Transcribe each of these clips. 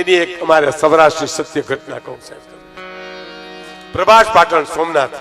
એની એક અમારે સૌરાષ્ટ્રની સત્ય ઘટના કહું સાહેબ પ્રભાસ પાટણ સોમનાથ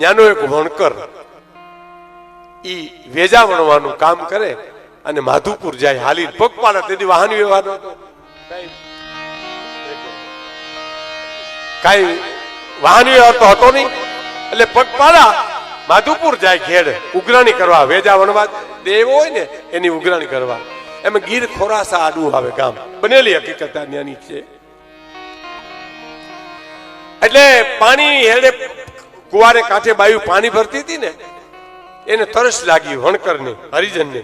ન્યાનો એક વણકર ઈ વેજા વણવાનું કામ કરે અને માધુપુર જાય હાલી પગપાળા તેથી વાહન વ્યવહાર નહોતો કાંઈ વાહન વ્યવહાર તો હતો નહીં. એટલે પગપાળા માધુપુર જાય ખેડ ઉઘરાણી કરવા, વેજા વણવા. દેવ હોય ને, એની ઉઘરાણી કરવા. એમાં ગીર ખોરાસા આડું આવે ગામ. બનેલી હકીકત આની છે. એટલે પાણી હેડે કુવારે કાંઠે બાયું પાણી ભરતી હતી ને, એને તરસ લાગી વણકરને, હરિજનને.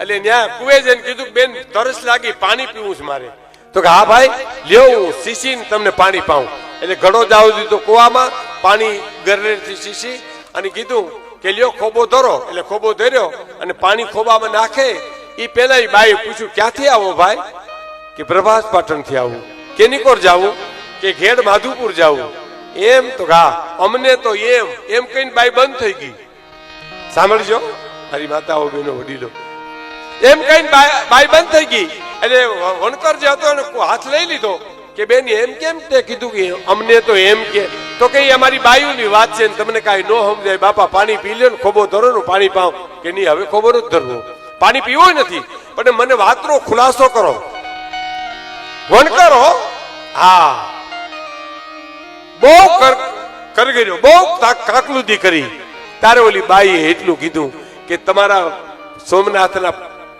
એટલે ત્યાં કુવે જઈને કીધું બેન, તરસ લાગી, પાણી પીવું છે મારે. તો કે હા ભાઈ, લ્યો શીશી ને તમને પાણી પાઉં. એટલે ઘડો જાવ દીધો કુવામાં પાણી ગરરેથી શીશી અને કીધું કે લ્યો ખોબો ધરો. એટલે ખોબો ધર્યો અને પાણી ખોબામાં નાખે એ પેલા બાઈ પૂછ્યું, ક્યાંથી આવો ભાઈ? કે, પ્રભાસ પાટણથી આવું. કેની કોર જાવું? કે, ઘેડ માધુપુર જાવું. એમ તો હા, અમને તો એમ. એમ કહીને બાઈ બંધ થઈ ગઈ. સાંભળજો, મારી માતાઓ બેનો વડીલો. એમ કહીને બાઈ બંધ થઈ ગઈ. એટલે વણકર જે હતો એને હાથ લઈ લીધો. કે, બેન એમ કેમ તે કીધું કે અમને તો એમ કે? તો કે અમારી બાયુની વાત છે ને તમને કાંઈ ન સમજાય. બાપા પાણી પી લ્યો ખોબો ધરો પાણી પાવ કે, નહીં, હવે ખોબો જ ધરવું. પાણી પીવું નથી. પણ મને વાતનો ખુલાસો કરો. વણકરો હા. બહુ કર કરી ગયો બહુ કાકલુદી કરી. તારે ઓલી બાઈએ એટલું કીધું કે તમારા સોમનાથના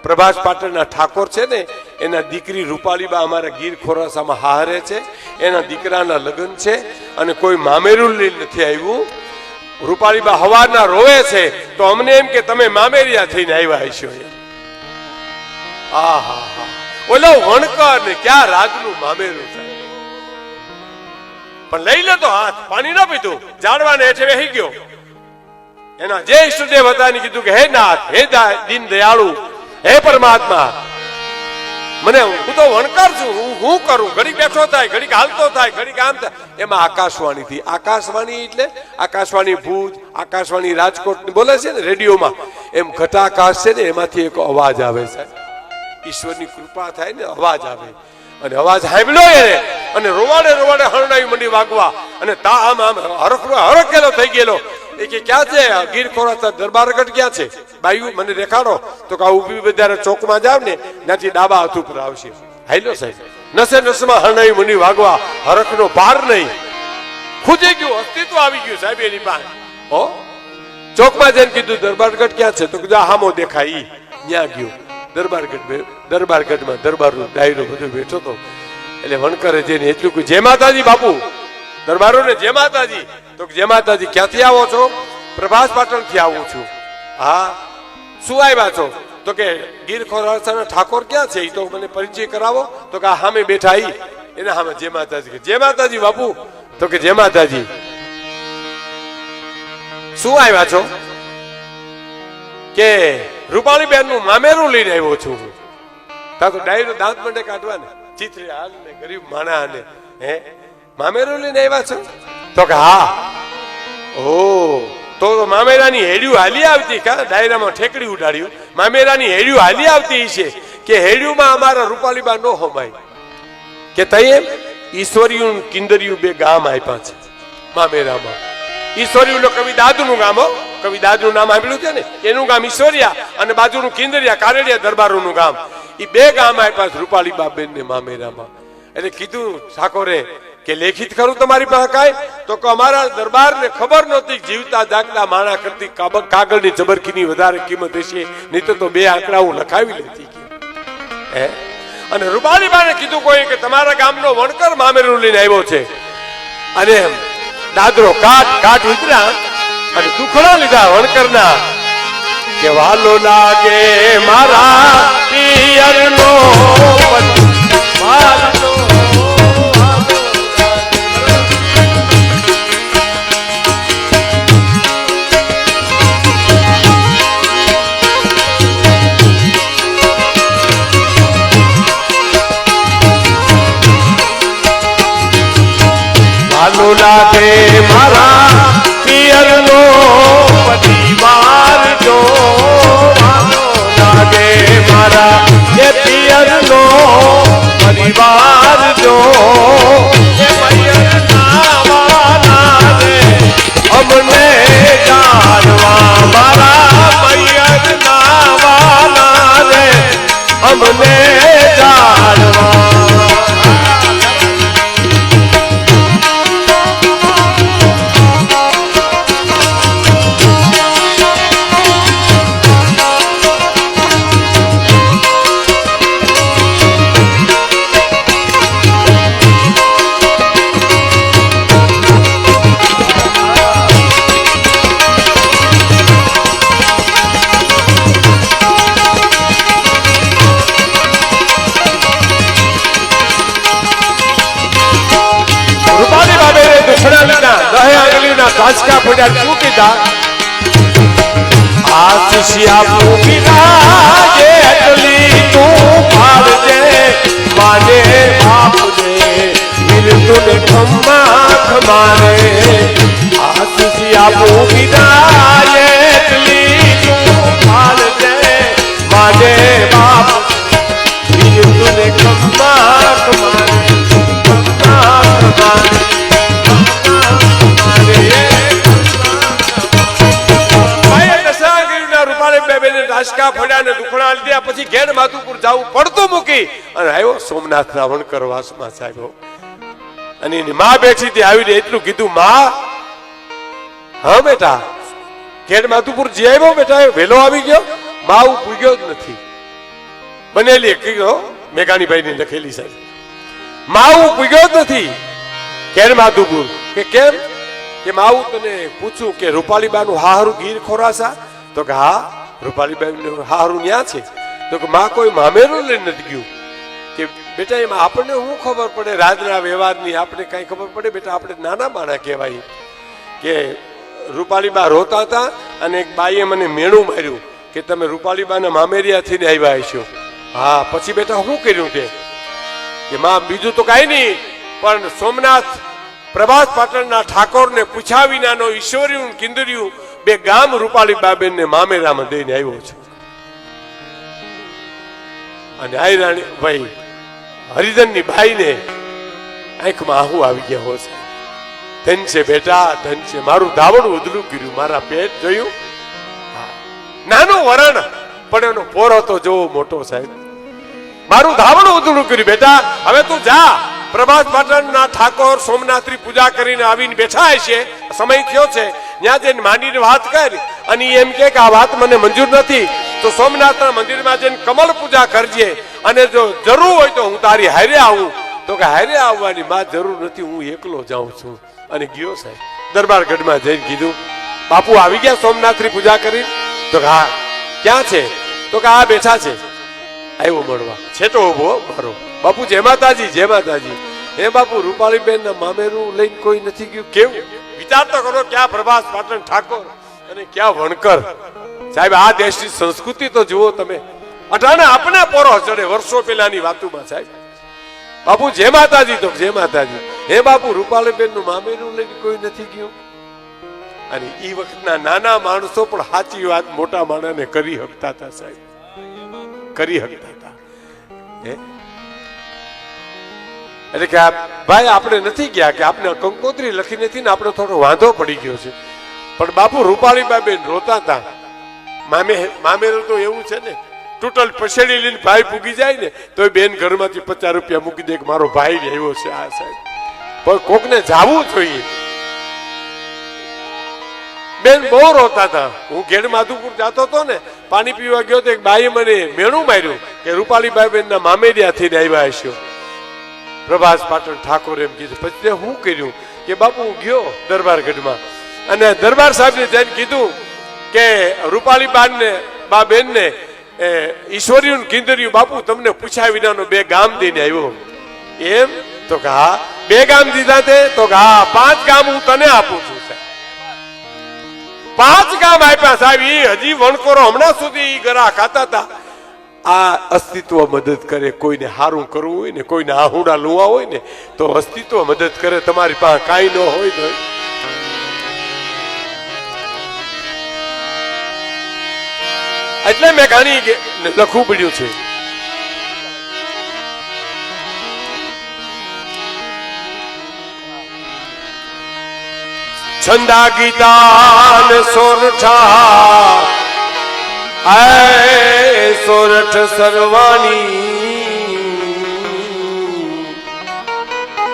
પ્રભાસ પાટણના ઠાકોર છે ને, એના દીકરી રૂપાલીબા અમારા ગીર ખોરાસામાં હારે છે, એના દીકરાના લગ્ન છે, અને કોઈ મામેરું નથી આવ્યું. રૂપાલીબા હવારના રોવે છે, તો અમને એમ કે તમે મામેરિયા થઈને આવ્યા હશો ઓલો વણકર ને ક્યાં રાગનું મામેરું થાય. પણ લઈ લે તો હાથ, પાણી ન પીધું. ઝાડવાને હેઠે બેસી ગયો. એના જે ઈષ્ટદેવ હતા કીધું કે, હે નાથ, હે દીન દયાળુ, હે પરમાત્મા મને હું તો વણકર છું, હું હું કરું? ઘડીક બેઠો થાય, ઘડીક હાલતો થાય, ઘડીક આમ થાય. એમાં આકાશવાણી થી આકાશવાણી એટલે આકાશવાણી ભૂજ આકાશવાણી રાજકોટ, બોલે છે ને રેડિયોમાં, એમ ઘટાકાશ છે ને એમાંથી એક અવાજ આવે છે. ઈશ્વરની કૃપા થાય ને અવાજ આવે. અને અવાજ સાંભળ્યો એને, અને રોવાડે રોવાડે હરણાઈ મંડી વાગવા, અને તા આમ આમ હરખડો હરખેલો થઈ ગયેલો. એ કે, ક્યાં છે? ગીર ખોરા દરબારગઢ ક્યાં છે? બાયુ, મને દેખાડો. તો કે આ ઊભી ચોકમાં જાવ ને, ત્યાંથી ડાબા હાથ ઉપર આવશે. હાઈલો સાહેબ. નસે નસમાં હરણાઈ મુનિ વાગવા, હરખનો પાર નહીં. ખૂજી ગયું, અસ્તિત્વ આવી ગયું સાહેબ એની પાસે. હો? ચોકમાં જઈને કીધું, દરબારગઢ ક્યાં છે? તો કીધું હામો દેખાય ત્યાં ગયો. દરબારગઢ દરબારગઢમાં દરબારનો ડાયરો બધો બેઠો તો. એટલે વણકરે જઈને એટલું કહ્યું, જય માતાજી બાપુ. દરબારો ને જય માતાજી. તો જય માતાજી, ક્યાંથી આવો છો? પ્રભાસ પાટણથી આવું છું. હા શું આવ્યા છો? તો કે ગીર ખોરાસાના ઠાકોર ક્યાં છે? એ તો મને પરિચય કરાવો. તો કે સામે બેઠા ઈ. એના સામે જે માતાજી. કે જય માતાજી બાપુ. તો કે જય માતાજી. શું આવ્યા છો? કે રૂપાણી બેનનું મામેરું લઈને આવ્યો છું હું. તા તો ડાયરો દાંત મંડે કાઢવા ને ચિત્રી હાલ ને ગરીબ માણા ને હે? મામેરું લઈને આવ્યા છો? તો કે હા. ઓ તો મામેરાની હેડિયું હાલી આવતી કા? ડાયરામાં ઠેકડી ઉડાડ્યું. મામેરાની હેડિયું હાલી આવતી છે કે હેડિયુંમાં અમારા રૂપાલીબા નો હોમાય. કે તઈએ ઈશ્વરીયું કિંદરિયું બે ગામ આપ્યા છે મામેરામાં. ઈશ્વરિયું કવિ દાદુનું ગામ હો. કવિ દાદુનું નામ આપેલું છે ને? એનું ગામ ઈશ્વરિયા અને બાજુનું કિંદરિયા કારેડિયા દરબારોનું ગામ. એ બે ગામ આપ્યા છે રૂપાલી બાબેન ને મામેરામાં. એટલે કીધું ઠાકોરે કે લેખિત ખરું તમારી પાસે કાંઈ? તો કે અમારા દરબારને ખબર નહોતી જીવતા જાગતા માણા કરતી કાગળની ચબરકીની વધારે કિંમત હશે. નહીં તો બે આંકડા હું લખાવી લેતી હે? અને રૂપાલીબાને કીધું કોઈ કે તમારા ગામનો વણકર મામેરું લઈને આવ્યો છે. અને દાદરો કાટ કાટ ઉતર્યા અને દુખડા લીધા વણકરના. કે વાલો લાગે મારા પિયરનો લાગે મારા પિયરનો પરિવાર જો લાગે મારા એ પિયરનો પરિવાર જો ધાસકા પડ્યા શું કીધા આશિષિયા પૂગીના જે અટલી તું પાડજે માને બાપને મિલતું ને ખમ્મા ખમારે. આશિષિયા પૂગીના રૂપાળી બેબેને ને દુખણા લીધા પછી ઘેર માધુપુર જવું પડતું મૂકી. અને આવ્યો સોમનાથ રાવણ કરવાસમાં સાહેબ. અને એની માં બેઠી હતી, આવીને એટલું કીધું, માં, હા બેટા, ઘેર માધુપુર જે આવ્યો બેટા વેલો આવી ગયો? માં હું જ નથી. બનેલી કીધો મેઘાણીભાઈ ની લખેલી સાહેબ. માં હું પૂગ્યો જ નથી. ઘેર માધુપુર. કે કેમ? કે માવું તને પૂછું કે રૂપાલીબા નું હારું ગીર ખોરાસા તો કે હા. રૂપાલીબા નું હારું ન્યા છે. તો કે માં કોઈ મામેરું લઈને નથી ગયું. કે બેટા, એમાં આપણને શું ખબર પડે? રાજના વ્યવહારની આપણે કઈ ખબર પડે? બેટા, આપણે નાના માણા કહેવાય. કે રૂપાલીબા રોતા હતા અને એક બાઈએ મને મેણું માર્યું કે તમે રૂપાલીબાના મામેરિયા થઈને આવ્યા હશો. હા, પછી બેટા શું કર્યું તે? કે માં, બીજું તો કાંઈ નહીં, પણ સોમનાથ પ્રભાસ પાટણના ઠાકોરને પૂછ્યા વિનાનો ઈશ્વર્યું કિંદર્યું બે ગામ રૂપાલી બાબેનને મામેરામાં દઈને આવ્યો છે. અને આઈ રાણી, ભાઈ હરિધનની બાઈને આંખમાં આહુ આવી ગયા છે. ધન છે બેટા, ધન છે મારું ધાવણ ઉદલું કર્યું, મારા પેટ જોયું. નાનો વરણ, પણ એનો પોરો તો જોવો મોટો સાહેબ. મારું ધાવણ ઉધળું કર્યું, બેટા, હવે તું જા. પ્રભાત પાટણના ઠાકોર, સોમનાથની પૂજા કરીને આવીને બેઠા છે. સમય થયો છે. ત્યાં જઈને માંડીને વાત કરી અને એમ કે આ વાત મને મંજૂર નથી. તો સોમનાથના મંદિરમાં જઈને કમળ પૂજા કરજે. અને જો જરૂર હોય તો હું તારી હારે આવું. તો કે હારે આવવાની માં જરૂર નથી, હું એકલો જાઉં છું. અને ગયો સાહેબ. દરબાર ગઢમાં જઈને કીધું, બાપુ, આવી ગયા સોમનાથની પૂજા કરી? તો હા. ક્યાં છે? તો કે, આ બેઠા છે. આવ્યો મળવા. છે તો ઊભો મારો. બાપુ, જય માતાજી જય માતાજી. હે બાપુ, રૂપાળીબેન ના મામેરું લઈને કોઈ નથી ગયું? કેવું? વિચાર તો કરો, ક્યાં પ્રભાસ પાટણ ઠાકોર અને ક્યાં વણકર? સાહેબ, આ દેશની સંસ્કૃતિ તો જુઓ તમે. અટાણે આપણે પોરો ચડે વર્ષો પહેલાની વાતોમાં, સાહેબ. બાપુ, જય માતાજી તો, જય માતાજી. હે બાપુ, રૂપાળીબેનનું મામેરું લઈને કોઈ નથી ગયું? અને એ વખતના નાના માણસો પણ સાચી વાત મોટા માણસને કરી શકતા હતા, સાહેબ. કરી શકતા હતા. હે? એટલે કે ભાઈ આપણે નથી ગયા કે આપણે કંકોત્રી લખી નથી ને આપણે થોડો વાંધો પડી ગયો છે. પણ બાપુ રૂપાળીબા બેન રોતા હતા મામે મામેરો તો એવું છે ને, ટોટલ પછેડી લઈને ભાઈ પૂગી જાય ને તો બેન ઘરમાંથી પચાસ રૂપિયા મૂકી દે કે મારો ભાઈ આવ્યો છે આ સાહેબ. પણ કોકને જાવું જોઈએ. બેન બહુ રોતા હતા હું ઘેડ માધુપુર જતો હતો ને, પાણી પીવા ગયો તો એક બાઈએ મને મેણું માર્યું કે રૂપાલીબાઈ બેન ના મામેરિયા થઈને આવ્યા હશો. પ્રભાસ પાટણ ઠાકોર એમ કીધું. પછી તે હું કર્યું કે બાપુ ગયો દરબાર ગઢમાં અને દરબાર સાહેબને જઈને કીધું કે રૂપાલી બાનને બા બેનને ઈશ્વરીયું કિંદર્યું બાપુ તમને પૂછ્યા વિનાનો બે ગામ દઈને આવ્યો. એમ? તો કે હા. બે ગામ દીધા તે? તો કે હા, પાંચ ગામ હું તને આપું છું પાંચ ગામ આપ્યા સાહેબ. એ હજી વણકોરો હમણાં સુધી ગરા ખાતા હતા. આ અસ્તિત્વ મદદ કરે, કોઈને સારું કરવું હોય ને, કોઈને આહુડા લુવા હોય ને, તો અસ્તિત્વ મદદ કરે, તમારી પાસે કાંઈ ન હોય તો. એટલે મેં ઘણી લખવું પડ્યું છે. છંદા ગીતા સોર સોરઠા સોરઠ સરવાની.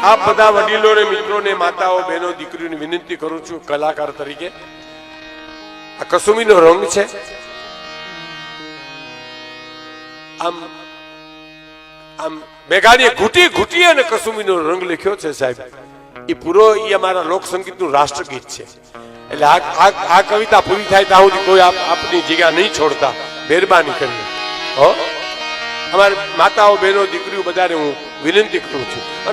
આ બધા વડીલોને મિત્રોને માતાઓ, બહેનો, દીકરીઓને વિનંતી કરું છું કલાકાર તરીકે. આ કસુમીનો રંગ છે. આમ આમ મેઘાણીએ ઘૂટી ઘૂટી અને કસુમીનો રંગ લખ્યો છે સાહેબ. એ પૂરો એ અમારા લોકસંગીતનું રાષ્ટ્રગીત છે. એટલે આ કવિતા પૂરી થાય ત્યાં સુધી કોઈ આપની જગ્યા નહીં છોડતા. મહેરબાની કરી હો? અમારી માતાઓ બહેનો દીકરીઓ બધાને હું વિનંતી કરું છું.